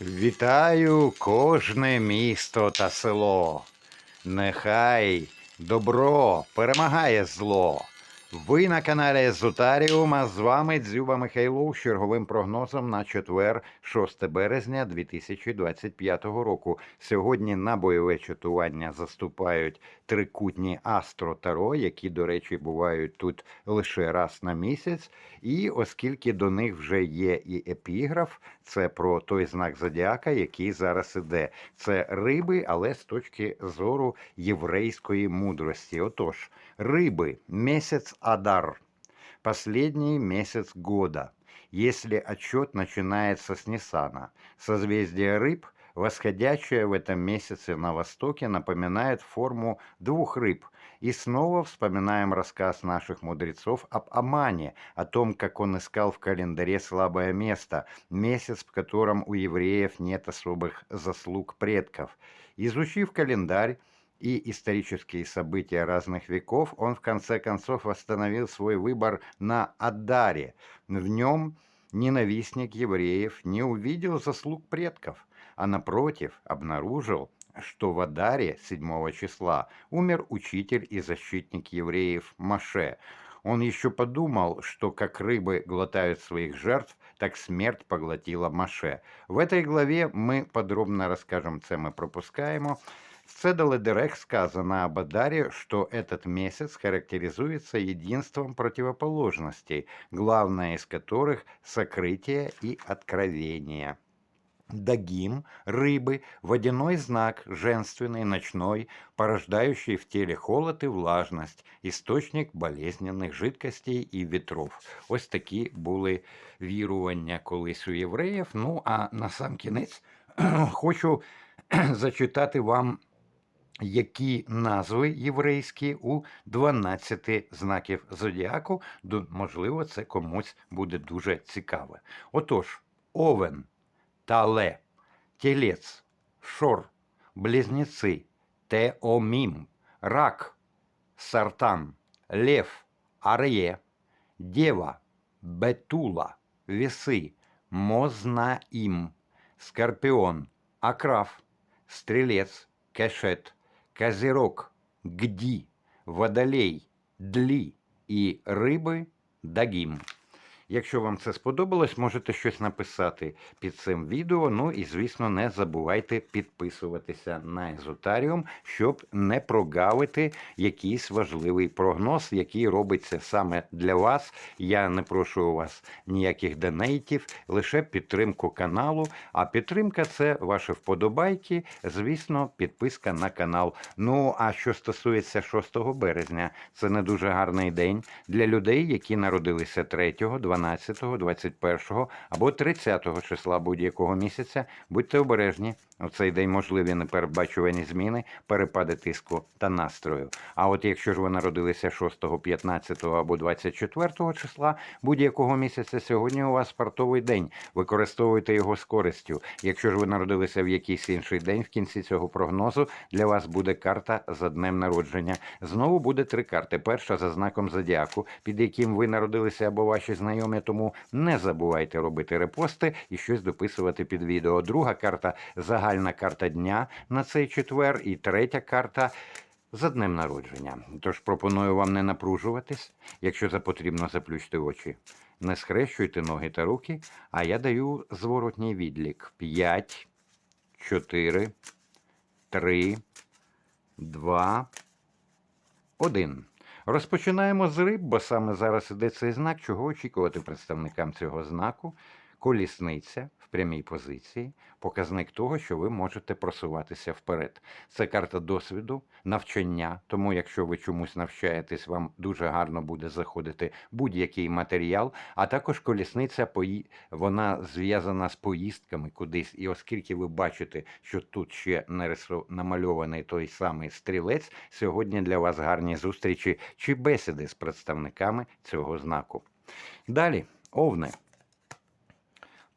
Вітаю кожне місто та село. Нехай добро перемагає зло. Ви на каналі Езотаріум, а з вами Дзюба Михайлов з черговим прогнозом на четвер, 6 березня 2025 року. Сьогодні на бойове чатування заступають трикутні Астро Таро, які, до речі, бувають тут лише раз на місяць. І оскільки до них вже є і епіграф, це про той знак зодіака, який зараз іде. Це риби, але з точки зору єврейської мудрості. Отож, рыбы, месяц Адар, последний месяц года, если отчет начинается с Ниссана. Созвездие рыб, восходящее в этом месяце на востоке, напоминает форму двух рыб. И снова вспоминаем рассказ наших мудрецов об Амане, о том, как он искал в календаре слабое место, месяц, в котором у евреев нет особых заслуг предков. Изучив календарь, и исторические события разных веков, он в конце концов восстановил свой выбор на Адаре. В нем ненавистник евреев не увидел заслуг предков, а напротив обнаружил, что в Адаре 7 числа умер учитель и защитник евреев Маше. Он еще подумал, что как рыбы глотают своих жертв, так смерть поглотила Маше. В этой главе мы подробно расскажем, це мы пропускаем, в Цедаледерех сказано об Адаре, что этот месяц характеризуется единством противоположностей, главное из которых – сокрытие и откровение. Дагим, рыбы, водяной знак, женственный, ночной, порождающий в теле холод и влажность, істочник болезненних жидкостей і вітров. Ось такі були вірування колись у євреїв. Ну а на сам кінець хочу зачитати вам які назви єврейські у 12 знаків зодіаку. Можливо, це комусь буде дуже цікаве. Отож, овен, тале, тілець, шор, близнеці, теомім, рак, сартан, лев, ар'є, дева, бетула, веси, мознаїм, скорпіон, акраф, стрілець, кешет, Козерог, гди, Водолей, дли и рыбы Дагім. Якщо вам це сподобалось, можете щось написати під цим відео. Ну і, звісно, не забувайте підписуватися на Езотаріум, щоб не прогавити якийсь важливий прогноз, який робиться саме для вас. Я не прошу у вас ніяких донейтів, лише підтримку каналу. А підтримка це ваші вподобайки, звісно, підписка на канал. Ну а що стосується 6 березня, це не дуже гарний день для людей, які народилися 3, 12, 21 або 30 числа будь-якого місяця. Будьте обережні. У цей день можливі непередбачувані зміни, перепади тиску та настрою. А от якщо ж ви народилися 6, 15 або 24 числа будь-якого місяця, сьогодні у вас спортовий день. Використовуйте його з користю. Якщо ж ви народилися в якийсь інший день, в кінці цього прогнозу для вас буде карта за днем народження. Знову буде три карти. Перша за знаком зодіаку, під яким ви народилися або ваші знайомі. Тому не забувайте робити репости і щось дописувати під відео. Друга карта загальна карта дня на цей четвер, і третя карта. За днем народження. Тож пропоную вам не напружуватись. Якщо за потрібно, заплющте очі. Не схрещуйте ноги та руки, а я даю зворотній відлік. 5, 4, 3, 2, 1. Розпочинаємо з риб, бо саме зараз іде цей знак. Чого очікувати представникам цього знаку? Колісниця в прямій позиції, показник того, що ви можете просуватися вперед. Це карта досвіду, навчання. Тому, якщо ви чомусь навчаєтесь, вам дуже гарно буде заходити будь-який матеріал. А також колісниця вона зв'язана з поїздками кудись. І оскільки ви бачите, що тут ще нарису- намальований той самий стрілець, сьогодні для вас гарні зустрічі чи бесіди з представниками цього знаку. Далі, овни.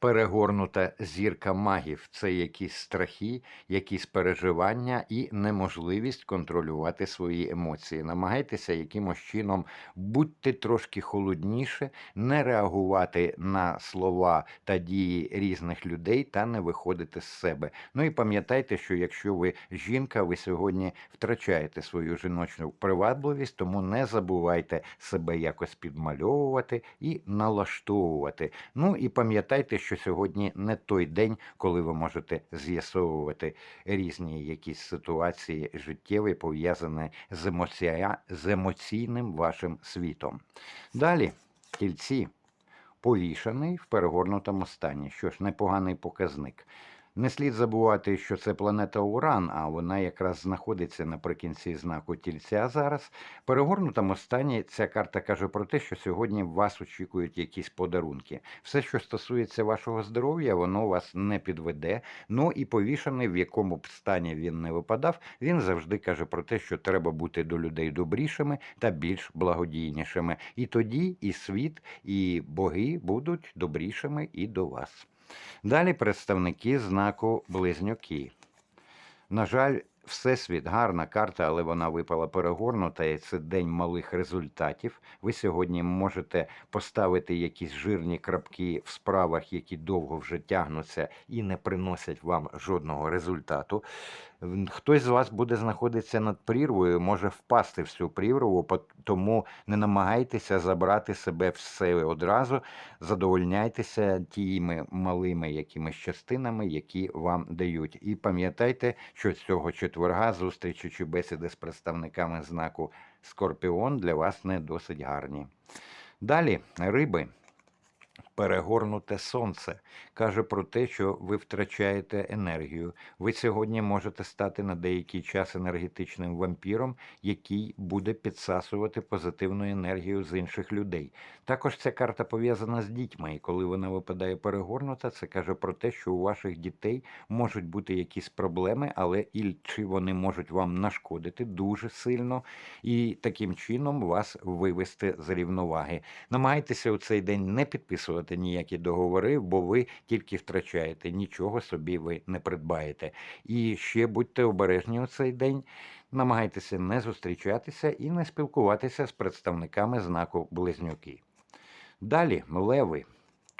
Перегорнута зірка магів це якісь страхи, якісь переживання і неможливість контролювати свої емоції. Намагайтеся якимось чином будьте трошки холодніше, не реагувати на слова та дії різних людей та не виходити з себе. Ну і пам'ятайте, що якщо ви жінка, ви сьогодні втрачаєте свою жіночну привабливість, тому не забувайте себе якось підмальовувати і налаштовувати. Ну і пам'ятайте, що сьогодні не той день, коли ви можете з'ясовувати різні якісь ситуації життєві, пов'язані з, емоція... з емоційним вашим світом. Далі, тільці, повішаний в перегорнутому стані. Що ж, непоганий показник. Не слід забувати, що це планета Уран, а вона якраз знаходиться наприкінці знаку тільця зараз. Перегорнутому стані ця карта каже про те, що сьогодні вас очікують якісь подарунки. Все, що стосується вашого здоров'я, воно вас не підведе. Ну і повішаний, в якому б стані він не випадав, він завжди каже про те, що треба бути до людей добрішими та більш благодійнішими. І тоді і світ, і боги будуть добрішими і до вас. Далі представники знаку Близнюки. На жаль, Всесвіт гарна карта, але вона випала перегорнута, і це день малих результатів. Ви сьогодні можете поставити якісь жирні крапки в справах, які довго вже тягнуться і не приносять вам жодного результату. Хтось з вас буде знаходитися над прірвою, може впасти в цю прірву, тому не намагайтеся забрати себе все одразу, задовольняйтеся тіми малими якимись частинами, які вам дають. І пам'ятайте, що цього четверга зустрічі чи бесіди з представниками знаку Скорпіон для вас не досить гарні. Далі, риби. Перегорнуте сонце каже про те, що ви втрачаєте енергію. Ви сьогодні можете стати на деякий час енергетичним вампіром, який буде підсасувати позитивну енергію з інших людей. Також ця карта пов'язана з дітьми, і коли вона випадає перегорнута, це каже про те, що у ваших дітей можуть бути якісь проблеми, але і чи вони можуть вам нашкодити дуже сильно і таким чином вас вивести з рівноваги. Намагайтеся у цей день не підписувати ніякі договори, бо ви тільки втрачаєте, нічого собі ви не придбаєте. І ще будьте обережні у цей день. Намагайтеся не зустрічатися і не спілкуватися з представниками знаку Близнюки. Далі, леви.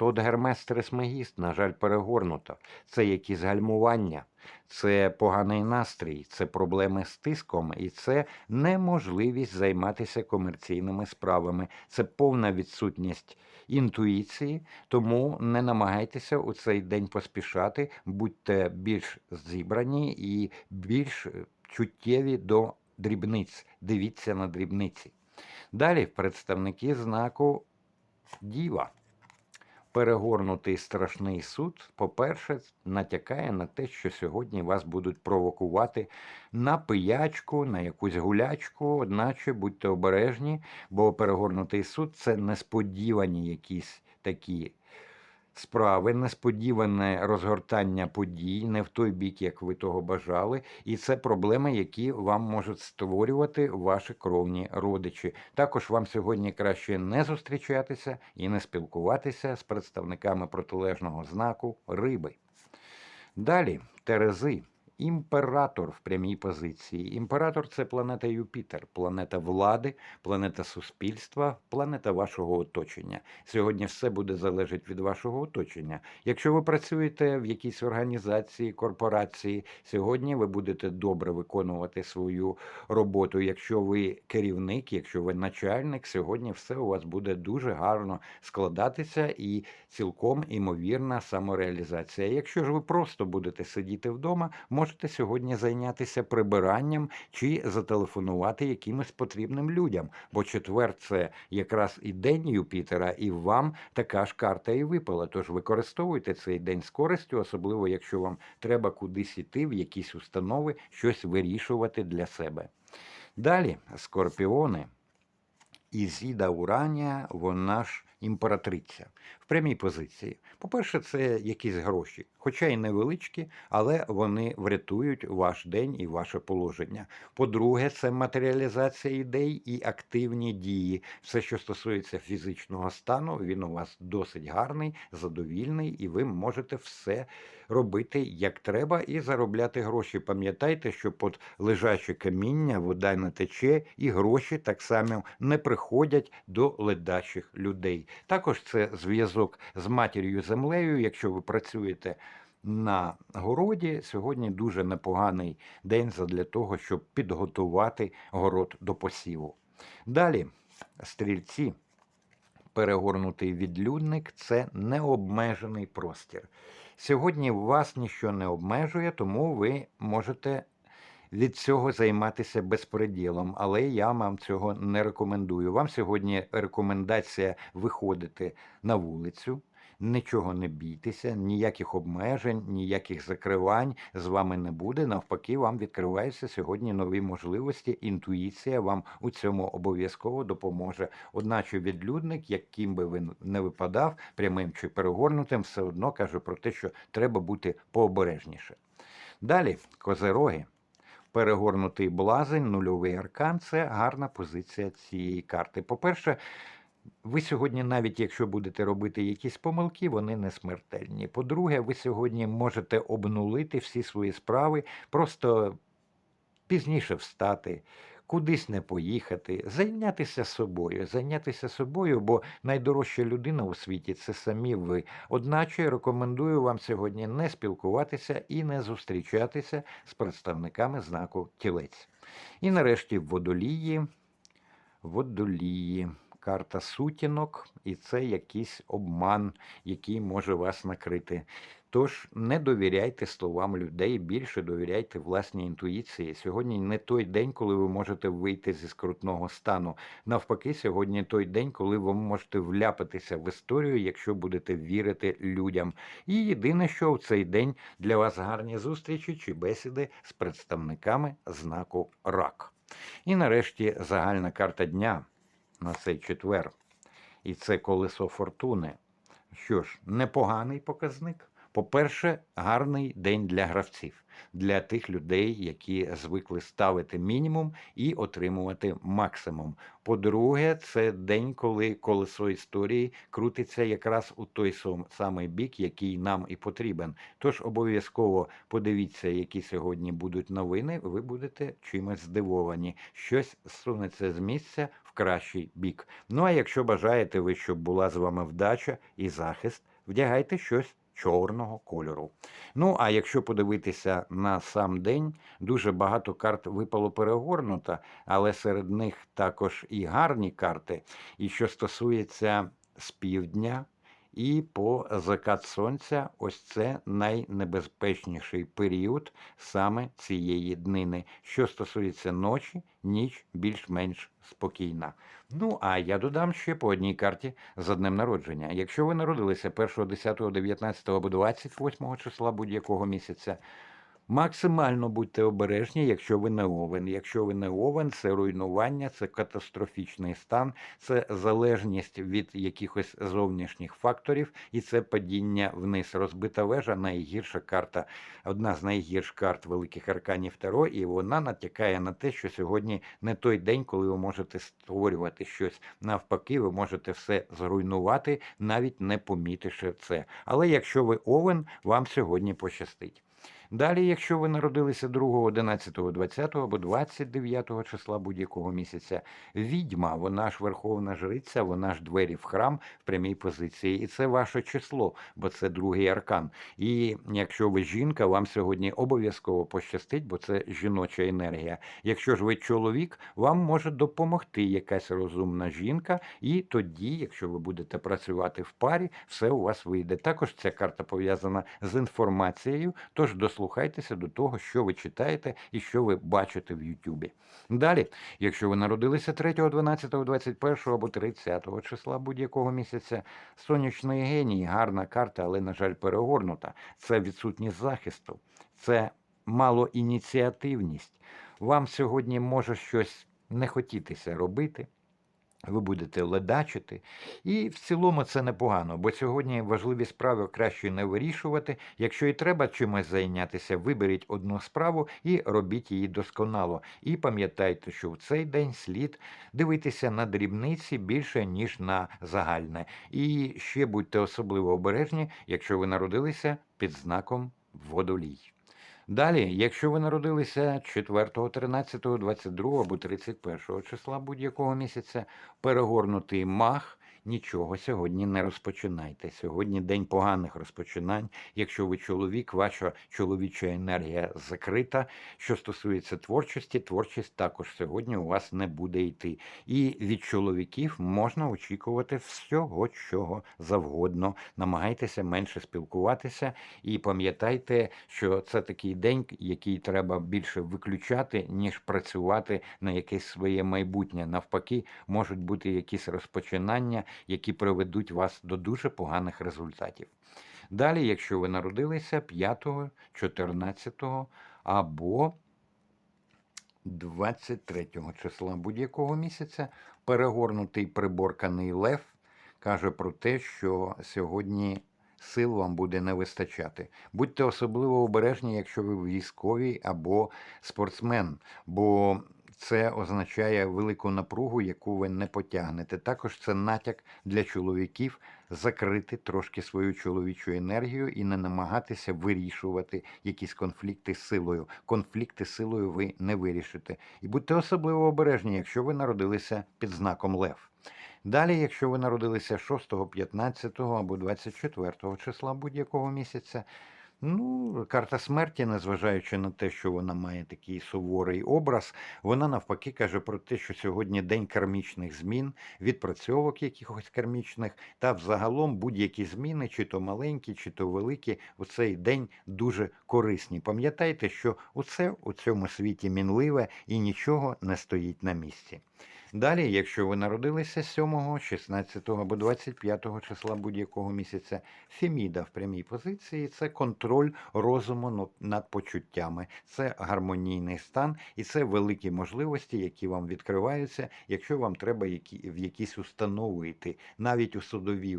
Тот Гермес Трисмегіст, на жаль, перегорнуто. Це якісь гальмування, це поганий настрій, це проблеми з тиском, і це неможливість займатися комерційними справами. Це повна відсутність інтуїції, тому не намагайтеся у цей день поспішати, будьте більш зібрані і більш чуттєві до дрібниць. Дивіться на дрібниці. Далі представники знаку Діва. Перегорнутий страшний суд, по-перше, натякає на те, що сьогодні вас будуть провокувати на пиячку, на якусь гулячку, одначе будьте обережні, бо перегорнутий суд це несподівані якісь такі справи, несподіване розгортання подій, не в той бік, як ви того бажали, і це проблеми, які вам можуть створювати ваші кровні родичі. Також вам сьогодні краще не зустрічатися і не спілкуватися з представниками протилежного знаку риби. Далі Терези. Імператор в прямій позиції. Імператор це планета Юпітер, планета влади, планета суспільства, планета вашого оточення. Сьогодні все буде залежати від вашого оточення. Якщо ви працюєте в якійсь організації, корпорації, сьогодні ви будете добре виконувати свою роботу. Якщо ви керівник, якщо ви начальник, сьогодні все у вас буде дуже гарно складатися і цілком імовірна самореалізація. Якщо ж ви просто будете сидіти вдома, можете сьогодні зайнятися прибиранням чи зателефонувати якимось потрібним людям. Бо четвер це якраз і день Юпітера, і вам така ж карта і випала. Тож використовуйте цей день з користю, особливо якщо вам треба кудись іти, в якісь установи, щось вирішувати для себе. Далі, скорпіони. Ізіда Уранія, вона ж імператриця в прямій позиції. По-перше, це якісь гроші, хоча й невеличкі, але вони врятують ваш день і ваше положення. По-друге, це матеріалізація ідей і активні дії. Все, що стосується фізичного стану, він у вас досить гарний, задовільний, і ви можете все робити як треба і заробляти гроші. Пам'ятайте, що під лежаче каміння вода не тече, і гроші так само не приходять до ледачих людей. Також це зв'язок з матір'ю землею. Якщо ви працюєте на городі, сьогодні дуже непоганий день для того, щоб підготувати город до посіву. Далі, стрільці. Перегорнутий відлюдник це необмежений простір. Сьогодні вас ніщо не обмежує, тому ви можете від цього займатися безпреділом, але я вам цього не рекомендую. Вам сьогодні рекомендація виходити на вулицю. Нічого не бійтеся, ніяких обмежень, ніяких закривань з вами не буде. Навпаки, вам відкриваються сьогодні нові можливості. Інтуїція вам у цьому обов'язково допоможе. Одначе відлюдник, яким би він не випадав, прямим чи перегорнутим, все одно каже про те, що треба бути пообережніше. Далі, козероги. Перегорнутий блазень, нульовий аркан це гарна позиція цієї карти. По-перше, ви сьогодні, навіть якщо будете робити якісь помилки, вони не смертельні. По-друге, ви сьогодні можете обнулити всі свої справи, просто пізніше встати, кудись не поїхати, зайнятися собою, зайнятися собою, бо найдорожча людина у світі це самі ви. Одначе рекомендую вам сьогодні не спілкуватися і не зустрічатися з представниками знаку тілець. І нарешті водолії. Водолії карта сутінок, і це якийсь обман, який може вас накрити. Тож не довіряйте словам людей, більше довіряйте власній інтуїції. Сьогодні не той день, коли ви можете вийти зі скрутного стану. Навпаки, сьогодні той день, коли ви можете вляпатися в історію, якщо будете вірити людям. І єдине, що в цей день для вас гарні зустрічі чи бесіди з представниками знаку РАК. І нарешті загальна карта дня на цей четвер. І це колесо фортуни. Що ж, непоганий показник. По-перше, гарний день для гравців, для тих людей, які звикли ставити мінімум і отримувати максимум. По-друге, це день, коли колесо історії крутиться якраз у той самий бік, який нам і потрібен. Тож обов'язково подивіться, які сьогодні будуть новини. Ви будете чимось здивовані. Щось сунеться з місця в кращий бік. Ну а якщо бажаєте ви, щоб була з вами вдача і захист, вдягайте щось чорного кольору. Ну, а якщо подивитися на сам день, дуже багато карт випало перегорнуто, але серед них також і гарні карти. І що стосується з півдня і по закат сонця, ось це найнебезпечніший період саме цієї днини. Що стосується ночі, ніч більш-менш спокійна. Ну, а я додам ще по одній карті за днем народження. Якщо ви народилися 1, 10, 19 або 28 числа будь-якого місяця, Максимально будьте обережні, якщо ви не овен. Якщо ви не овен, це руйнування, це катастрофічний стан, це залежність від якихось зовнішніх факторів, і це падіння вниз. Розбита вежа найгірша карта, одна з найгірших карт великих арканів Таро, і вона натякає на те, що сьогодні не той день, коли ви можете створювати щось. Навпаки, ви можете все зруйнувати, навіть не помітивши це. Але якщо ви овен, вам сьогодні пощастить. Далі, якщо ви народилися 2, 11, 20 або 29 числа будь-якого місяця, відьма, вона ж верховна жриця, вона ж двері в храм в прямій позиції, і це ваше число, бо це другий аркан. І якщо ви жінка, вам сьогодні обов'язково пощастить, бо це жіноча енергія. Якщо ж ви чоловік, вам може допомогти якась розумна жінка, і тоді, якщо ви будете працювати в парі, все у вас вийде. Також ця карта пов'язана з інформацією, тож дослухайте дослухайтеся до того, що ви читаєте і що ви бачите в Ютубі. Далі, якщо ви народилися 3, 12, 21 або 30 числа будь-якого місяця, сонячний геній, гарна карта, але, на жаль, перегорнута. Це відсутність захисту, це малоініціативність. Вам сьогодні може щось не хотітися робити. Ви будете ледачити. І в цілому це непогано, бо сьогодні важливі справи краще не вирішувати. Якщо і треба чимось зайнятися, виберіть одну справу і робіть її досконало. І пам'ятайте, що в цей день слід дивитися на дрібниці більше, ніж на загальне. І ще будьте особливо обережні, якщо ви народилися під знаком водолій. Далі, якщо ви народилися 4, 13, 22 або 31 числа будь-якого місяця, перегорнутий мах, нічого сьогодні не розпочинайте. Сьогодні день поганих розпочинань. Якщо ви чоловік, ваша чоловіча енергія закрита. Що стосується творчості, творчість також сьогодні у вас не буде йти. І від чоловіків можна очікувати всього, чого завгодно. Намагайтеся менше спілкуватися і пам'ятайте, що це такий день, який треба більше виключати, ніж працювати на якесь своє майбутнє. Навпаки, можуть бути якісь розпочинання, які приведуть вас до дуже поганих результатів. Далі, якщо ви народилися 5, 14 або 23 числа будь-якого місяця, перегорнутий приборканий лев каже про те, що сьогодні сил вам буде не вистачати. Будьте особливо обережні, якщо ви військовий або спортсмен, бо це означає велику напругу, яку ви не потягнете. Також це натяк для чоловіків закрити трошки свою чоловічу енергію і не намагатися вирішувати якісь конфлікти силою. Конфлікти силою ви не вирішите. І будьте особливо обережні, якщо ви народилися під знаком Лев. Далі, якщо ви народилися 6, 15 або 24 числа будь-якого місяця, ну, карта смерті, незважаючи на те, що вона має такий суворий образ, вона навпаки каже про те, що сьогодні день кармічних змін, відпрацьовок якихось кармічних, та взагалом будь-які зміни, чи то маленькі, чи то великі, у цей день дуже корисні. Пам'ятайте, що усе у цьому світі мінливе і нічого не стоїть на місці. Далі, якщо ви народилися 7, 16 або 25 числа будь-якого місяця, Феміда в прямій позиції це контроль розуму над почуттями, це гармонійний стан і це великі можливості, які вам відкриваються, якщо вам треба які, в якісь установи йти, навіть у судові